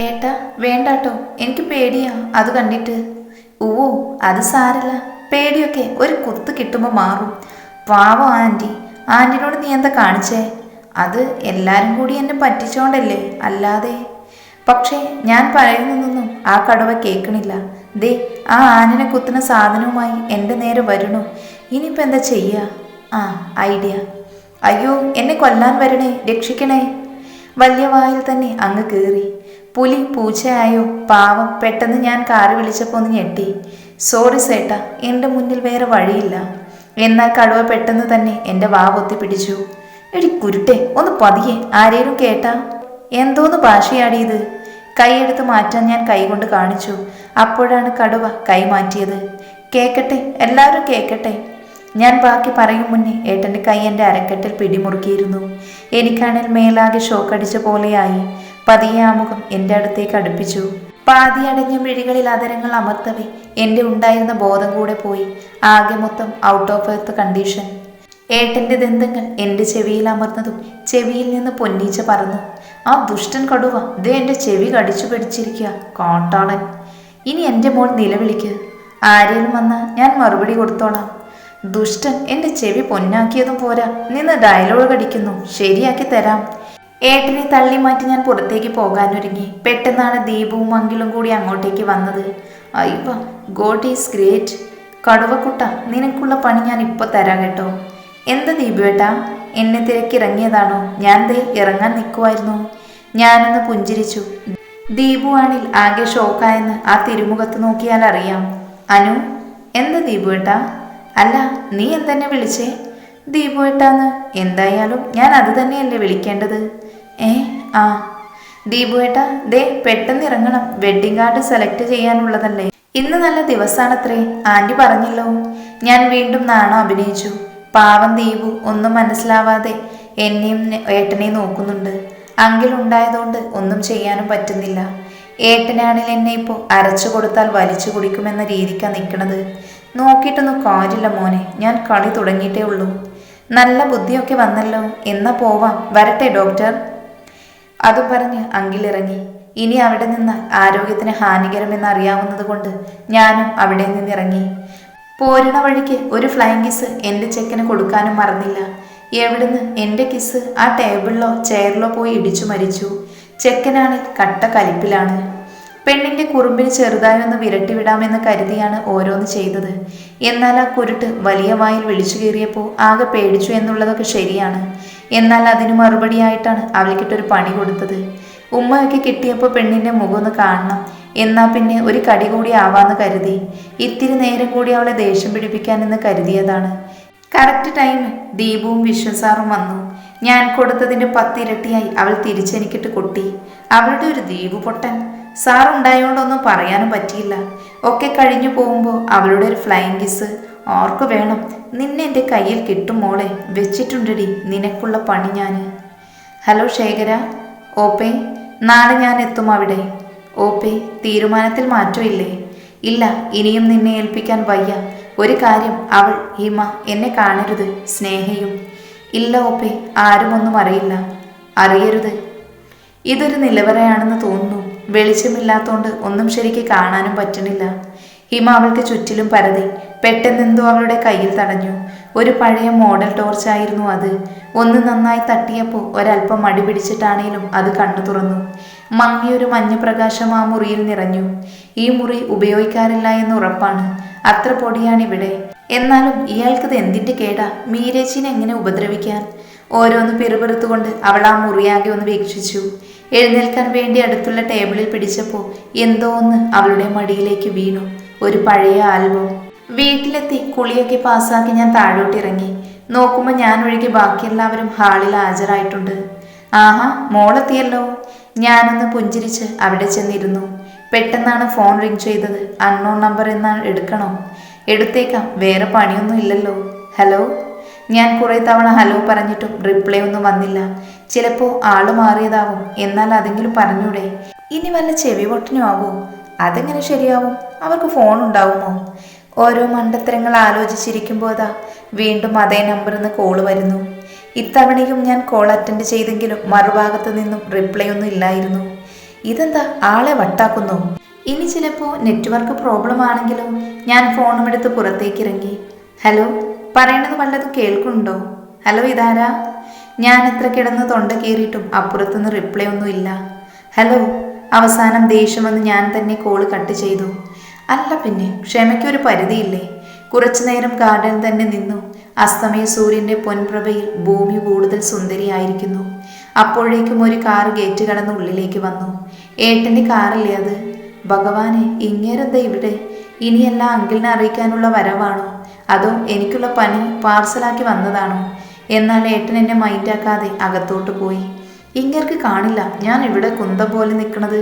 ഏട്ടാ വേണ്ടാട്ടോ. എനിക്ക് പേടിയാ. അത് കണ്ടിട്ട്. ഓ അത് സാരല്ല. പേടിയൊക്കെ ഒരു കുത്ത് കിട്ടുമ്പോൾ മാറും. പാവം ആന്റി ആന്റിനോട് നീ എന്താ കാണിച്ചേ? അത് എല്ലാവരും കൂടി എന്നെ പറ്റിച്ചോണ്ടല്ലേ? അല്ലാതെ. പക്ഷേ ഞാൻ പറയുന്നതൊന്നും ആ കടുവ കേൾക്കണില്ല. ദേ ആ ആനിനെ കുത്തുന്ന സാധനവുമായി എന്റെ നേരെ വരണു. ഇനിയിപ്പോൾ എന്താ ചെയ്യുക ആ ഐഡിയ. അയ്യോ എന്നെ കൊല്ലാൻ വരണേ രക്ഷിക്കണേ. വലിയ വായിൽ തന്നെ അങ്ങ് കയറി പുലി പൂച്ചയായോ? പാവം പെട്ടെന്ന് ഞാൻ കാറ് വിളിച്ചപ്പോൾ ഒന്ന് ഞെട്ടി. സോറി സേട്ടാ എന്റെ മുന്നിൽ വേറെ വഴിയില്ല. എന്നാൽ കടുവ പെട്ടെന്ന് തന്നെ എന്റെ വാവൊത്തി പിടിച്ചു. എടി കുരുട്ടെ ഒന്ന് പതിയെ ആരേലും കേട്ടാ? എന്തോന്ന് ഭാഷയാടിയത് കൈയെടുത്ത് മാറ്റാൻ ഞാൻ കൈകൊണ്ട് കാണിച്ചു. അപ്പോഴാണ് കടുവ കൈ മാറ്റിയത്. കേക്കട്ടെ എല്ലാവരും കേക്കട്ടെ. ഞാൻ ബാക്കി പറയും മുന്നേ ഏട്ടന്റെ കൈ എന്റെ അരക്കെട്ടിൽ പിടിമുറുക്കിയിരുന്നു. എനിക്കാണെങ്കിൽ മേലാകെ ഷോക്കടിച്ച പോലെയായി. പതിയെ ആ മുഖം എന്റെ അടുത്തേക്ക് അടുപ്പിച്ചു. പാതി അടഞ്ഞ മിഴികളിൽ അതരങ്ങൾ അമർത്തവേ എന്റെ ഉണ്ടായിരുന്ന ബോധം കൂടെ പോയി. ആകെ മൊത്തം ഔട്ട് ഓഫ് എർത്ത് കണ്ടീഷൻ ഏട്ടന്റെ ദന്തങ്ങൾ എന്റെ ചെവിയിൽ അമർന്നതും ചെവിയിൽ നിന്ന് പൊന്നീച്ച പറന്നു. ആ ദുഷ്ടൻ കടുവ ദേ എന്റെ ചെവി കടിച്ചു പിടിച്ചിരിക്കുക കോട്ടാളൻ. ഇനി എന്റെ മോൾ നിലവിളിക്ക്. ആരേലും വന്നാൽ ഞാൻ മറുപടി കൊടുത്തോളാം. ദുഷ്ടൻ എന്റെ ചെവി പൊന്നാക്കിയതും പോരാ നിന്ന് ഡയലോഗ് അടിക്കുന്നു. ശരിയാക്കി തരാം. ഏട്ടനെ തള്ളി മാറ്റി ഞാൻ പുറത്തേക്ക് പോകാനൊരുങ്ങി. പെട്ടെന്നാണ് ദീപവും മങ്കിലും കൂടി അങ്ങോട്ടേക്ക് വന്നത്. അയ്യ ഗോഡ് ഈസ് ഗ്രേറ്റ്. കടുവക്കുട്ട നിനക്കുള്ള പണി ഞാൻ ഇപ്പോൾ തരാം കേട്ടോ. എന്താ ദീപുവേട്ടാ എന്നെ തിരക്കിറങ്ങിയതാണോ? ഞാൻ ദേ ഇറങ്ങാൻ നിൽക്കുമായിരുന്നു ഞാനൊന്ന് പുഞ്ചിരിച്ചു. ദീപു ആണിൽ ആകെ ഷോക്കായെന്ന് ആ തിരുമുഖത്ത് നോക്കിയാൽ അറിയാം. അനു എന്താ ദീപുവേട്ടാ അല്ല നീ എന്തെന്നെ വിളിച്ചേ? ദീപുവേട്ടാന്ന്? എന്തായാലും ഞാൻ അത് തന്നെയല്ലേ വിളിക്കേണ്ടത്. ഏ ആ. ദീപുവേട്ടാ ദേ പെട്ടെന്ന് ഇറങ്ങണം. വെഡിങ് കാർഡ് സെലക്ട് ചെയ്യാനുള്ളതല്ലേ. ഇന്ന് നല്ല ദിവസമാണത്രേ ആന്റി പറഞ്ഞല്ലോ. ഞാൻ വീണ്ടും നാണം അഭിനയിച്ചു. പാവം ദീപു ഒന്നും മനസ്സിലാവാതെ എന്നെയും ഏട്ടനെയും നോക്കുന്നുണ്ട്. അങ്കിൽ ഉണ്ടായതുകൊണ്ട് ഒന്നും ചെയ്യാനും പറ്റുന്നില്ല. ഏട്ടനാണിൽ എന്നെ ഇപ്പോൾ അരച്ചു കൊടുത്താൽ വലിച്ചു കുടിക്കുമെന്ന രീതിക്കാണ് നിൽക്കണത് നോക്കിയിട്ടൊന്നും കാര്യമില്ല മോനെ. ഞാൻ കളി തുടങ്ങിയിട്ടേ ഉള്ളൂ. നല്ല ബുദ്ധിയൊക്കെ വന്നല്ലോ എന്നാ പോവാം വരട്ടെ ഡോക്ടർ. അതും പറഞ്ഞ് അങ്കിലിറങ്ങി ഇനി അവിടെ നിന്ന് ആരോഗ്യത്തിന് ഹാനികരമെന്ന് അറിയാവുന്നത് കൊണ്ട് ഞാനും അവിടെ നിന്നിറങ്ങി. പോരുന്ന വഴിക്ക് ഒരു ഫ്ലൈങ് കിസ് എന്റെ ചെക്കന് കൊടുക്കാനും മറന്നില്ല. എവിടുന്ന് എന്റെ കിസ് ആ ടേബിളിലോ ചെയറിലോ പോയി ഇടിച്ചു മരിച്ചു. ചെക്കനാണ് കട്ട കലിപ്പിലാണ്. പെണ്ണിന്റെ കുറുമ്പിന് ചെറുതായൊന്ന് വിരട്ടിവിടാമെന്ന് വിരട്ടി വിടാമെന്ന് കരുതിയാണ് ഓരോന്ന് ചെയ്തത്. എന്നാൽ ആ കുരുട്ട് വലിയ വായിൽ വിളിച്ചു കയറിയപ്പോൾ ആകെ പേടിച്ചു എന്നുള്ളതൊക്കെ ശരിയാണ്. എന്നാൽ അതിന് മറുപടിയായിട്ടാണ് അവൾക്കിട്ടൊരു പണി കൊടുത്തത്. ഉമ്മയൊക്കെ കിട്ടിയപ്പോൾ പെണ്ണിന്റെ മുഖം ഒന്ന് കാണണം. എന്നാ പിന്നെ ഒരു കടി കൂടി ആവാന്ന് കരുതി. ഇത്തിരി നേരം കൂടി അവളെ ദേഷ്യം പിടിപ്പിക്കാനെന്ന് കരുതിയതാണ്. കറക്റ്റ് ടൈം ദീപുവും വിശ്വസാറും വന്നു. ഞാൻ കൊടുത്തതിന്റെ പത്തിരട്ടിയായി അവൾ തിരിച്ചെനിക്കിട്ട് കൊട്ടി. അവളുടെ ഒരു ദീപു പൊട്ടൻ. സാർ ഉണ്ടായോണ്ടൊന്നും പറയാനും പറ്റിയില്ല. ഒക്കെ കഴിഞ്ഞു പോകുമ്പോൾ അവളുടെ ഒരു ഫ്ലൈങ് കിസ് ഓർക്ക് വേണം? നിന്നെ എന്റെ കയ്യിൽ കിട്ടും മോളെ. വെച്ചിട്ടുണ്ടടി നിനക്കുള്ള പണി ഞാൻ ഹലോ ശേഖര. ഓപ്പേ നാളെ ഞാൻ എത്തും അവിടെ. ഓപ്പേ തീരുമാനത്തിൽ മാറ്റമില്ലേ? ഇല്ല ഇനിയും നിന്നെ ഏൽപ്പിക്കാൻ വയ്യ. ഒരു കാര്യം അവൾ ഹിമ എന്നെ കാണരുത് സ്നേഹയും. ഇല്ല ഓപ്പേ ആരും ഒന്നും അറിയില്ല. അറിയരുത്. ഇതൊരു നിലവറയാണെന്ന് തോന്നുന്നു. വെളിച്ചമില്ലാത്തോണ്ട് ഒന്നും ശരിക്ക് കാണാനും പറ്റണില്ല ഹിമ അവൾക്ക് ചുറ്റിലും പരതി. പെട്ടെന്നെന്തോ അവളുടെ കയ്യിൽ തടഞ്ഞു. ഒരു പഴയ മോഡൽ ടോർച്ചായിരുന്നു അത്. ഒന്ന് നന്നായി തട്ടിയപ്പോൾ ഒരല്പം മടി പിടിച്ചിട്ടാണേലും അത് കണ്ണു തുറന്നു. മങ്ങിയൊരു മഞ്ഞ പ്രകാശം ആ മുറിയിൽ നിറഞ്ഞു. ഈ മുറി ഉപയോഗിക്കാറില്ല എന്ന് ഉറപ്പാണ്. അത്ര പൊടിയാണിവിടെ. എന്നാലും ഇയാൾക്കത് എന്തിന്റെ കേടാ? മീരേച്ചിനെ എങ്ങനെ ഉപദ്രവിക്കാൻ? ഓരോന്ന് പിറുപിറുത്തുകൊണ്ട് അവൾ ആ മുറിയാകെ ഒന്ന് വീക്ഷിച്ചു. എഴുന്നേൽക്കാൻ വേണ്ടി അടുത്തുള്ള ടേബിളിൽ പിടിച്ചപ്പോൾ എന്തോ ഒന്ന് അവളുടെ മടിയിലേക്ക് വീണു. ഒരു പഴയ ആൽബം. വീട്ടിലെത്തി കുളിയൊക്കെ പാസ്സാക്കി ഞാൻ താഴോട്ടിറങ്ങി നോക്കുമ്പോൾ ഞാൻ ഒഴികെ ബാക്കിയെല്ലാവരും ഹാളിൽ ഹാജരായിട്ടുണ്ട്. ആഹാ മോളെത്തിയല്ലോ. ഞാനൊന്ന് പുഞ്ചിരിച്ച് അവിടെ ചെന്നിരുന്നു. പെട്ടെന്നാണ് ഫോൺ റിങ് ചെയ്തത്. അൺനോൺ നമ്പർ എന്നാണ് എടുക്കണോ? എടുത്തേക്കാം വേറെ പണിയൊന്നും ഇല്ലല്ലോ. ഹലോ? ഞാൻ കുറെ തവണ ഹലോ പറഞ്ഞിട്ടും റിപ്ലൈ ഒന്നും വന്നില്ല. ചിലപ്പോൾ ആൾ മാറിയതാവും. എന്നാൽ അതെങ്കിലും പറഞ്ഞൂടെ? ഇനി വല്ല ചെവി പൊട്ടനും ആവോ? അതെങ്ങനെ ശരിയാവും? അവർക്ക് ഫോൺ ഉണ്ടാവുമോ? ഓരോ മണ്ടത്തരങ്ങൾ ആലോചിച്ചിരിക്കുമ്പോഴാ വീണ്ടും അതേ നമ്പറിൽ നിന്ന് കോൾ വരുന്നു. ഇത്തവണയും ഞാൻ കോൾ അറ്റൻഡ് ചെയ്തെങ്കിലും മറുഭാഗത്ത് നിന്നും റിപ്ലൈ ഒന്നും ഇല്ലായിരുന്നു. ഇതെന്താ? ആളെ വട്ടാക്കുന്നു. ഇനി ചിലപ്പോൾ നെറ്റ്വർക്ക് പ്രോബ്ലം ആണെങ്കിലും ഞാൻ ഫോണും എടുത്ത് പുറത്തേക്ക് ഇറങ്ങി. ഹലോ? പറയണത് വല്ലതും കേൾക്കുന്നുണ്ടോ? ഹലോ ഇതാരാ? ഞാൻ ഇത്ര കിടന്ന് തൊണ്ട കീറിയിട്ടും അപ്പുറത്തുനിന്ന് റിപ്ലൈ ഒന്നുമില്ല ഹലോ അവസാനം ദേഷ്യം വന്ന് ഞാൻ തന്നെ കോൾ കട്ട് ചെയ്തു. അല്ല പിന്നെ ക്ഷമയ്ക്കൊരു പരിധിയില്ലേ? കുറച്ചു നേരം ഗാർഡൻ തന്നെ നിന്നു. അസ്തമയ സൂര്യന്റെ പൊൻപ്രഭയിൽ ഭൂമി കൂടുതൽ സുന്ദരിയായിരിക്കുന്നു. അപ്പോഴേക്കും ഒരു കാർ ഗേറ്റ് കടന്ന് ഉള്ളിലേക്ക് വന്നു. ഏട്ടന്റെ കാറല്ലേ അത്? ഭഗവാനെ ഇങ്ങേരെന്താ ഇവിടെ? ഇനിയെല്ലാം അങ്കിളിനെ അറിയിക്കാനുള്ള വരവാണോ? അതോ എനിക്കുള്ള പനി പാർസലാക്കി വന്നതാണോ. എന്നാൽ ഏട്ടൻ എന്നെ മൈൻഡാക്കാതെ അകത്തോട്ട് പോയി. ഇങ്ങർക്ക് കാണില്ല ഞാൻ ഇവിടെ കുന്ത പോലെ നിൽക്കുന്നത്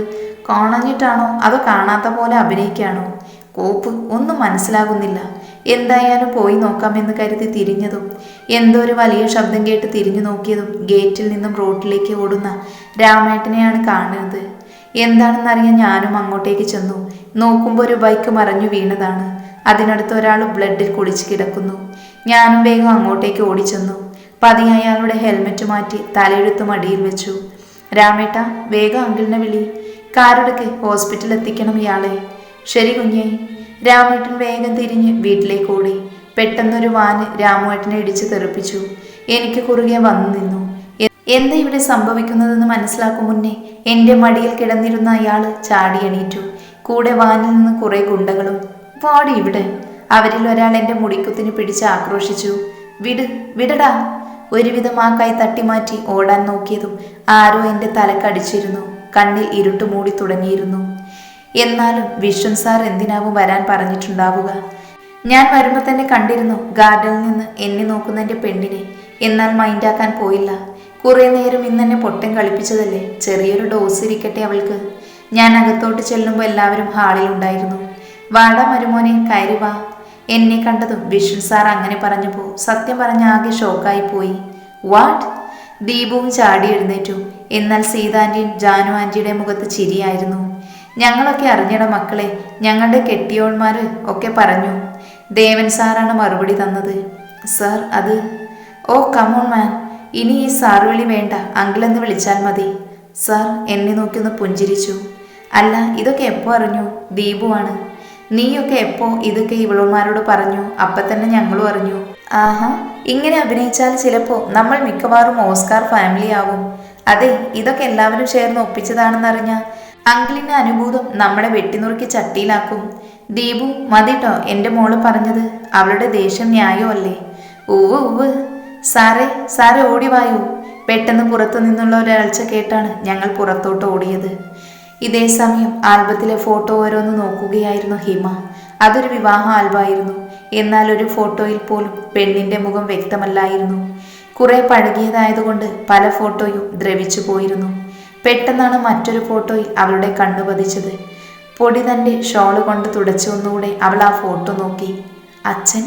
കാണഞ്ഞിട്ടാണോ അതോ കാണാത്ത പോലെ അഭിനയിക്കാണോ? കോപ്പ് ഒന്നും മനസ്സിലാകുന്നില്ല. എന്തായാലും പോയി നോക്കാമെന്ന് കരുതി തിരിഞ്ഞതും എന്തോ ഒരു വലിയ ശബ്ദം കേട്ട് തിരിഞ്ഞു നോക്കിയതും ഗേറ്റിൽ നിന്നും റോഡിലേക്ക് ഓടുന്ന രാമേട്ടനെയാണ് കാണുന്നത്. എന്താണെന്നറിയാൻ ഞാനും അങ്ങോട്ടേക്ക് ചെന്നു. നോക്കുമ്പോൾ ഒരു ബൈക്ക് മറഞ്ഞു വീണതാണ്. അതിനടുത്ത് ഒരാൾ ബ്ലഡിൽ കുളിച്ച് കിടക്കുന്നു. ഞാനും വേഗം അങ്ങോട്ടേക്ക് ഓടിച്ചെന്നു. പതിയെ അയാളുടെ ഹെൽമെറ്റ് മാറ്റി തലയെടുത്ത് മടിയിൽ വെച്ചു. രാമേട്ട വേഗം അങ്കിളിനെ വിളി. കാറെടുക്ക് ഹോസ്പിറ്റലിൽ എത്തിക്കണം ഇയാളെ. ശരി കുഞ്ഞേ. രാമേട്ടൻ വേഗം തിരിഞ്ഞ് വീട്ടിലേക്ക് ഓടി. പെട്ടെന്നൊരു വാന് രാമുവേട്ടനെ ഇടിച്ച് തെറിപ്പിച്ചു. എനിക്ക് കുറുകെ വന്നു നിന്നു. എന്താ ഇവിടെ സംഭവിക്കുന്നതെന്ന് മനസ്സിലാക്കും മുന്നേ. എന്റെ മടിയിൽ കിടന്നിരുന്ന അയാൾ ചാടി എണീറ്റു. കൂടെ വാനിൽ നിന്ന് കുറേ ഗുണ്ടകളും വാടി ഇവിടെ. അവരിൽ ഒരാൾ എന്റെ മുടിക്കുത്തിന് പിടിച്ച് ആക്രോശിച്ചു. വിട് വിടടാ. ഒരുവിധം ആ കൈ തട്ടിമാറ്റി ഓടാൻ നോക്കിയതും ആരോ എന്റെ തലക്കടിച്ചിരുന്നു കണ്ണിൽ ഇരുട്ട് മൂടി തുടങ്ങിയിരുന്നു. എന്നാലും വിഷ്ണു സാർ എന്തിനാവും വരാൻ പറഞ്ഞിട്ടുണ്ടാവുക? ഞാൻ വരുമ്പോൾ തന്നെ കണ്ടിരുന്നു ഗാർഡനിൽ നിന്ന് എന്നെ നോക്കുന്ന എന്റെ പെണ്ണിനെ. എന്നാൽ മൈൻഡാക്കാൻ പോയില്ല. കുറേ നേരം ഇന്നെന്നെ പൊട്ടൻ കളിപ്പിച്ചതല്ലേ? ചെറിയൊരു ഡോസ് ഇരിക്കട്ടെ അവൾക്ക്. ഞാൻ അകത്തോട്ട് ചെല്ലുമ്പോൾ എല്ലാവരും ഹാളിൽ ഉണ്ടായിരുന്നു. വാടാ മരുമോനെ കയറി വാ. എന്നെ കണ്ടതും വിഷ്ണു സാർ അങ്ങനെ പറഞ്ഞു പോ സത്യം പറഞ്ഞ ആകെ ഷോക്കായി പോയി. വാട്ട് ദീപവും ചാടി എഴുന്നേറ്റു. എന്നാൽ സീതാന്റിയും ജാനു ആന്റിയുടെ മുഖത്ത് ചിരിയായിരുന്നു. ഞങ്ങളൊക്കെ അറിഞ്ഞട മക്കളെ ഞങ്ങളുടെ കെട്ടിയോന്മാർ ഒക്കെ പറഞ്ഞു. ദേവൻ സാറാണ് മറുപടി തന്നത്. സാർ അത്? ഓ കമോൺ മാൻ ഇനി ഈ സാർ വിളി വേണ്ട. അങ്കിളെന്ന് വിളിച്ചാൽ മതി. സാർ എന്നെ നോക്കിയൊന്ന് പുഞ്ചിരിച്ചു. അല്ല ഇതൊക്കെ എപ്പോൾ അറിഞ്ഞു? ദീപുവാണ് നീയൊക്കെ എപ്പോ ഇതൊക്കെ ഇവളുമാരോട് പറഞ്ഞു? അപ്പൊ തന്നെ ഞങ്ങളും അറിഞ്ഞു. ആഹാ ഇങ്ങനെ അഭിനയിച്ചാൽ ചിലപ്പോ നമ്മൾ മിക്കവാറും ഓസ്കാർ ഫാമിലി ആവും അതെ ഇതൊക്കെ എല്ലാവരും ചേർന്ന് ഒപ്പിച്ചതാണെന്നറിഞ്ഞ അങ്കിളിന്റെ അനുഭൂതം നമ്മളെ വെട്ടിനുറുക്കി ചട്ടിയിലാക്കും. ദീപു മതിട്ടോ എന്റെ മോൾ പറഞ്ഞത് അവളുടെ ദേഷ്യം ന്യായമല്ലേ? ഉവ് ഉവ് സാറേ സാറേ ഓടി വായു. പെട്ടെന്ന് പുറത്തു നിന്നുള്ള ഒരാഴ്ച കേട്ടാണ് ഞങ്ങൾ പുറത്തോട്ട് ഓടിയത്. ഇതേ സമയം ആൽബത്തിലെ ഫോട്ടോ ഓരോന്ന് നോക്കുകയായിരുന്നു ഹിമ. അതൊരു വിവാഹ ആൽബമായിരുന്നു എന്നാൽ ഒരു ഫോട്ടോയിൽ പോലും പെണ്ണിന്റെ മുഖം വ്യക്തമല്ലായിരുന്നു. കുറെ പഴകിയതായതുകൊണ്ട് പല ഫോട്ടോയും ദ്രവിച്ചു പോയിരുന്നു. പെട്ടെന്നാണ് മറ്റൊരു ഫോട്ടോയിൽ അവളുടെ കണ്ണു പതിച്ചത്. പൊടി തന്റെ ഷോൾ കൊണ്ട് തുടച്ചു ഒന്നുകൂടെ അവൾ ആ ഫോട്ടോ നോക്കി. അച്ഛൻ?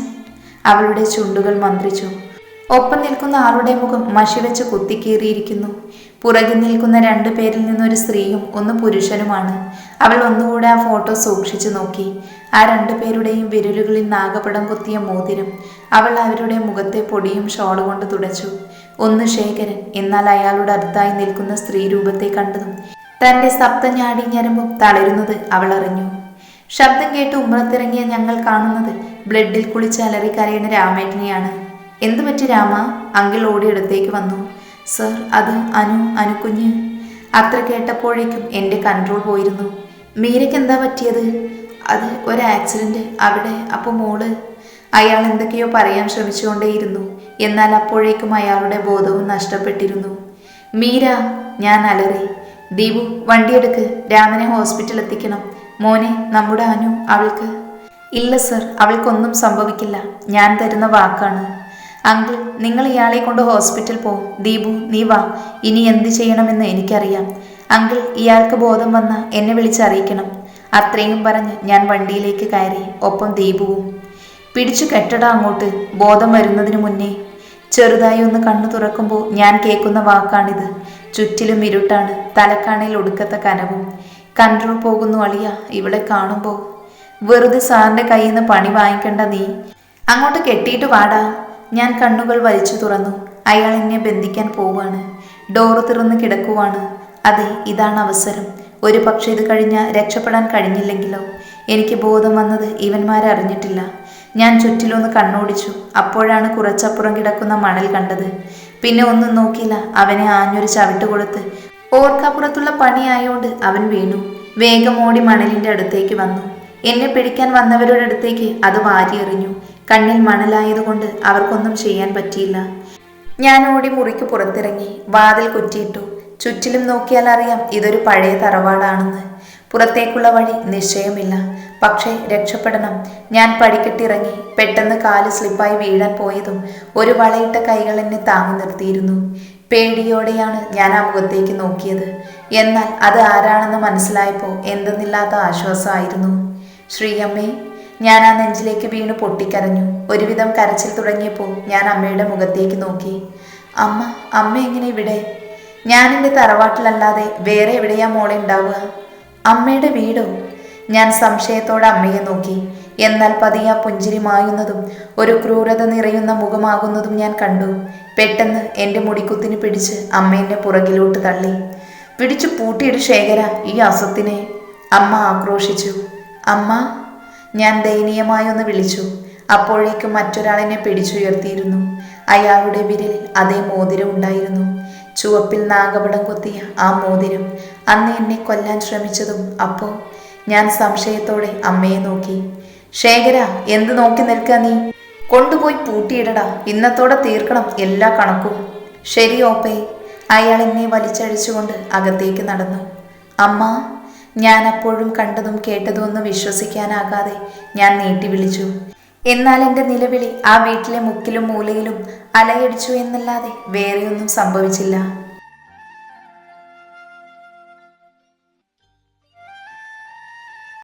അവളുടെ ചുണ്ടുകൾ മന്ത്രിച്ചു. ഒപ്പം നിൽക്കുന്ന ആളുടെ മുഖം മഷി വെച്ച് കുത്തിക്കീറിയിരിക്കുന്നു? പുറകിൽ നിൽക്കുന്ന രണ്ടു പേരിൽ നിന്നൊരു സ്ത്രീയും ഒന്ന് പുരുഷനുമാണ്. അവൾ ഒന്നുകൂടെ ആ ഫോട്ടോ സൂക്ഷിച്ചു നോക്കി. ആ രണ്ടു പേരുടെയും വിരലുകളിൽ നാഗപടം കൊത്തിയ മോതിരം അവൾ അവരുടെ മുഖത്തെ പൊടിയും ഷോൾ കൊണ്ട് തുടച്ചു. ഒന്ന് ശേഖരൻ എന്നാൽ അയാളുടെ അടുത്തായി നിൽക്കുന്ന സ്ത്രീ രൂപത്തെ കണ്ടതും തന്റെ സപ്തഞാടി ഞരമ്പും തളരുന്നത് അവൾ അറിഞ്ഞു. ശബ്ദം കേട്ട് ഉമ്മറത്തിറങ്ങിയ ഞങ്ങൾ കാണുന്നത് ബ്ലഡിൽ കുളിച്ച് അലറി കരയുന്ന രാമേട്ടനെയാണ്. എന്തു പറ്റി രാമ? അങ്കിൾ ഓടിയെടുത്തേക്ക് വന്നു. സർ അത് അനു അനുക്കുഞ്ഞ് അത്ര കേട്ടപ്പോഴേക്കും എന്റെ കൺട്രോൾ പോയിരുന്നു. മീരയ്ക്ക് എന്താ പറ്റിയത്? അത് ഒരു ആക്സിഡന്റ്. അവിടെ അപ്പോൾ മോൾ? അയാൾ എന്തൊക്കെയോ പറയാൻ ശ്രമിച്ചുകൊണ്ടേയിരുന്നു. എന്നാൽ അപ്പോഴേക്കും അയാളുടെ ബോധവും നഷ്ടപ്പെട്ടിരുന്നു. മീര ഞാൻ അലറി. ദീപു വണ്ടിയെടുക്ക്. രാമനെ ഹോസ്പിറ്റൽ എത്തിക്കണം. മോനെ നമ്മുടെ അനു അവൾക്ക്. ഇല്ല സർ അവൾക്കൊന്നും സംഭവിക്കില്ല. ഞാൻ തരുന്ന വാക്കാണ്. അങ്കിൾ നിങ്ങൾ ഇയാളെ കൊണ്ട് ഹോസ്പിറ്റൽ പോ. ദീപു നീ വാ. ഇനി എന്ത് ചെയ്യണമെന്ന് എനിക്കറിയാം. അങ്കിൾ ഇയാൾക്ക് ബോധം വന്ന എന്നെ വിളിച്ചറിയിക്കണം അത്രയും പറഞ്ഞ് ഞാൻ വണ്ടിയിലേക്ക് കയറി ഒപ്പം ദീപുവും. പിടിച്ചു കെട്ടട അങ്ങോട്ട്. ബോധം വരുന്നതിന് മുന്നേ. ചെറുതായി ഒന്ന് കണ്ണു തുറക്കുമ്പോൾ ഞാൻ കേൾക്കുന്ന വാക്കാണിത്. ചുറ്റിലും ഇരുട്ടാണ് തലക്കാണയിൽ ഒടുക്കത്തെ കനവും. കൺട്രോൾ പോകുന്നു അളിയ ഇവിടെ കാണുമ്പോൾ വെറുതെ സാറിന്റെ കയ്യിൽ നിന്ന് പണി വാങ്ങിക്കണ്ട നീ. അങ്ങോട്ട് കെട്ടിയിട്ട് വാടാ. ഞാൻ കണ്ണുകൾ വലിച്ചു തുറന്നു. അയാൾ എന്നെ ബന്ധിക്കാൻ പോവുകയാണ്. ഡോർ തുറന്ന് കിടക്കുവാണ്. അതെ ഇതാണ് അവസരം. ഒരു പക്ഷേ ഇത് കഴിഞ്ഞ രക്ഷപ്പെടാൻ കഴിഞ്ഞില്ലെങ്കിലോ? എനിക്ക് ബോധം വന്നത് ഇവന്മാരറിഞ്ഞിട്ടില്ല ഞാൻ ചുറ്റിലൊന്ന് കണ്ണോടിച്ചു. അപ്പോഴാണ് കുറച്ചപ്പുറം കിടക്കുന്ന മണൽ കണ്ടത്. പിന്നെ ഒന്നും നോക്കിയില്ല. അവനെ ആഞ്ഞൊരു ചവിട്ട് കൊടുത്ത് ഓർക്കപ്പുറത്തുള്ള പണിയായോണ്ട് അവൻ വീണു. വേഗം ഓടി മണലിന്റെ അടുത്തേക്ക് വന്നു. എന്നെ പിടിക്കാൻ വന്നവരുടെ അടുത്തേക്ക് അത് വാരിയെറിഞ്ഞു. കണ്ണിൽ മണലായതുകൊണ്ട് അവർക്കൊന്നും ചെയ്യാൻ പറ്റിയില്ല. ഞാൻ ഓടി മുറിക്ക് പുറത്തിറങ്ങി വാതിൽ കുറ്റിയിട്ടു. ചുറ്റിലും നോക്കിയാൽ അറിയാം ഇതൊരു പഴയ തറവാടാണെന്ന്. പുറത്തേക്കുള്ള വഴി നിശ്ചയമില്ല. പക്ഷേ രക്ഷപ്പെടണം. ഞാൻ പടിക്കെട്ടിറങ്ങി പെട്ടെന്ന് കാൽ സ്ലിപ്പായി വീഴാൻ പോയതും ഒരു വളയിട്ട കൈകൾ എന്നെ താങ്ങി നിർത്തിയിരുന്നു. പേടിയോടെയാണ് ഞാൻ ആ മുഖത്തേക്ക് നോക്കിയത്. എന്നാൽ അത് ആരാണെന്ന് മനസ്സിലായപ്പോൾ എന്തെന്നില്ലാത്ത ആശ്വാസമായിരുന്നു. ശ്രീയമ്മേ ഞാൻ ആ നെഞ്ചിലേക്ക് വീണ് പൊട്ടിക്കരഞ്ഞു. ഒരുവിധം കരച്ചിൽ തുടങ്ങിയപ്പോൾ ഞാൻ അമ്മയുടെ മുഖത്തേക്ക് നോക്കി. അമ്മ അമ്മ എങ്ങനെ ഇവിടെ? ഞാൻ എന്റെ തറവാട്ടിലല്ലാതെ വേറെ എവിടെയാ മോളെ ഉണ്ടാവുക? അമ്മയുടെ വീടോ? ഞാൻ സംശയത്തോടെ അമ്മയെ നോക്കി. എന്നാൽ പതിയെ പുഞ്ചിരി മായുന്നതും ഒരു ക്രൂരത നിറയുന്ന മുഖമാകുന്നതും ഞാൻ കണ്ടു. പെട്ടെന്ന് എന്റെ മുടിക്കുത്തിന് പിടിച്ച് അമ്മേന്റെ പുറകിലോട്ട് തള്ളി. പിടിച്ചു പൂട്ടിയിട്ട് ശേഖര ഈ അസത്തിനെ അമ്മ ആക്രോശിച്ചു. അമ്മ ഞാൻ ദയനീയമായി ഒന്ന് വിളിച്ചു. അപ്പോഴേക്കും മറ്റൊരാളിനെ പിടിച്ചുയർത്തിയിരുന്നു. അയാളുടെ വിരലിൽ അതേ മോതിരം ഉണ്ടായിരുന്നു. ചുവപ്പിൽ നാഗപടം കൊത്തിയ ആ മോതിരം അന്ന് എന്നെ കൊല്ലാൻ ശ്രമിച്ചതും അപ്പോൾ ഞാൻ സംശയത്തോടെ അമ്മയെ നോക്കി. ശേഖര എന്ത് നോക്കി നിൽക്കുക നീ? കൊണ്ടുപോയി പൂട്ടിയിടടാ. ഇന്നത്തോടെ തീർക്കണം എല്ലാ കണക്കും. ശരി ഓപ്പേ. അയാൾ എന്നെ വലിച്ചഴിച്ചുകൊണ്ട് അകത്തേക്ക് നടന്നു. അമ്മ ഞാൻ അപ്പോഴും കണ്ടതും കേട്ടതും ഒന്നും വിശ്വസിക്കാനാകാതെ ഞാൻ നീട്ടി വിളിച്ചു. എന്നാൽ എന്റെ നിലവിളി ആ വീട്ടിലെ മുക്കിലും മൂലയിലും അലയടിച്ചു എന്നല്ലാതെ വേറെയൊന്നും സംഭവിച്ചില്ല.